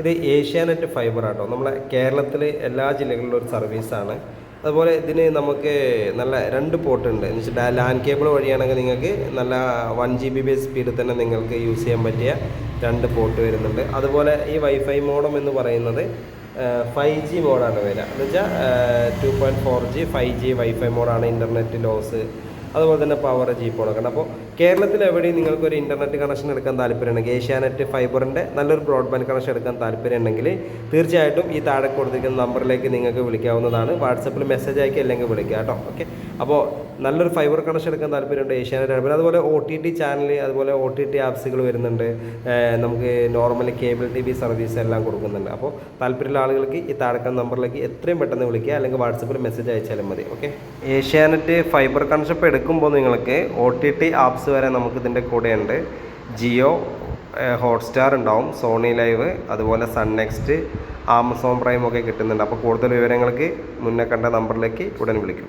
ഇത് ഏഷ്യാനെറ്റ് ഫൈബർ ആട്ടോ. നമ്മളെ കേരളത്തിൽ എല്ലാ ജില്ലകളിലും ഒരു സർവീസാണ് അതുപോലെ ഇതിന് നമുക്ക് നല്ല രണ്ട് പോർട്ട് ഉണ്ട്. എന്ന് വെച്ചാൽ ലാൻഡ് കേബിൾ വഴിയാണെങ്കിൽ നിങ്ങൾക്ക് നല്ല വൺ ജി ബി ബി സ്പീഡിൽ തന്നെ നിങ്ങൾക്ക് യൂസ് ചെയ്യാൻ പറ്റിയ രണ്ട് പോർട്ട് വരുന്നുണ്ട്. അതുപോലെ ഈ വൈഫൈ മോഡം എന്ന് പറയുന്നത് ഫൈവ് ജി മോഡാണ് വരിക. എന്ന് വെച്ചാൽ two point four G five G wifi മോഡാണ് internet loss അതുപോലെ തന്നെ പവർ ജീപ്പ് കൊടുക്കണം അപ്പോൾ കേരളത്തിൽ എവിടെയും നിങ്ങൾക്ക് ഒരു ഇന്റർനെറ്റ് കണക്ഷൻ എടുക്കാൻ താല്പര്യമുണ്ടെങ്കിൽ ഏഷ്യാനെറ്റ് ഫൈബറിന്റെ നല്ലൊരു ബ്രോഡ്ബാൻഡ് കണക്ഷൻ എടുക്കാൻ താല്പര്യമുണ്ടെങ്കിൽ തീർച്ചയായിട്ടും ഈ താഴെ കൊടുത്തിരിക്കുന്ന നമ്പറിലേക്ക് നിങ്ങൾക്ക് വിളിക്കാവുന്നതാണ്. വാട്സപ്പിൽ മെസ്സേജ് അയക്കുക അല്ലെങ്കിൽ വിളിക്കുക കേട്ടോ. ഓക്കെ അപ്പോൾ നല്ലൊരു ഫൈബർ കണക്ഷൻ എടുക്കാൻ താല്പര്യമുണ്ട് ഏഷ്യാനെറ്റ് ഫൈബർ അതുപോലെ ഒ ടി ടി ചാനൽ അതുപോലെ ഒ ടി ടി ആപ്സുകൾ വരുന്നുണ്ട്. നമുക്ക് normal cable T V service എല്ലാം കൊടുക്കുന്നുണ്ട്. അപ്പോൾ താല്പര്യമുള്ള ആളുകൾക്ക് ഈ താഴെക്കുന്ന നമ്പറിലേക്ക് എത്രയും പെട്ടെന്ന് വിളിക്കുക അല്ലെങ്കിൽ വാട്സപ്പിൽ മെസ്സേജ് അയച്ചാലും മതി. ഓക്കെ ഏഷ്യാനെറ്റ് ഫൈബർ കണക്ഷൻ ഇപ്പോൾ എടുക്കുമ്പോൾ നിങ്ങൾക്ക് ഒ ടി ടി ആപ്സ് വരെ നമുക്ക് ഇതിന്റെ കൂടെ ഉണ്ട് ജിയോ ഹോട്ട്സ്റ്റാർ ഉണ്ടാവും സോണി ലൈവ് അതുപോലെ സൺ നെക്സ്റ്റ് ആമസോൺ പ്രൈം ഒക്കെ കിട്ടുന്നുണ്ട്. അപ്പോൾ കൂടുതൽ വിവരങ്ങൾക്ക് മുന്നേ കണ്ട നമ്പറിലേക്ക് ഉടൻ വിളിക്കുക.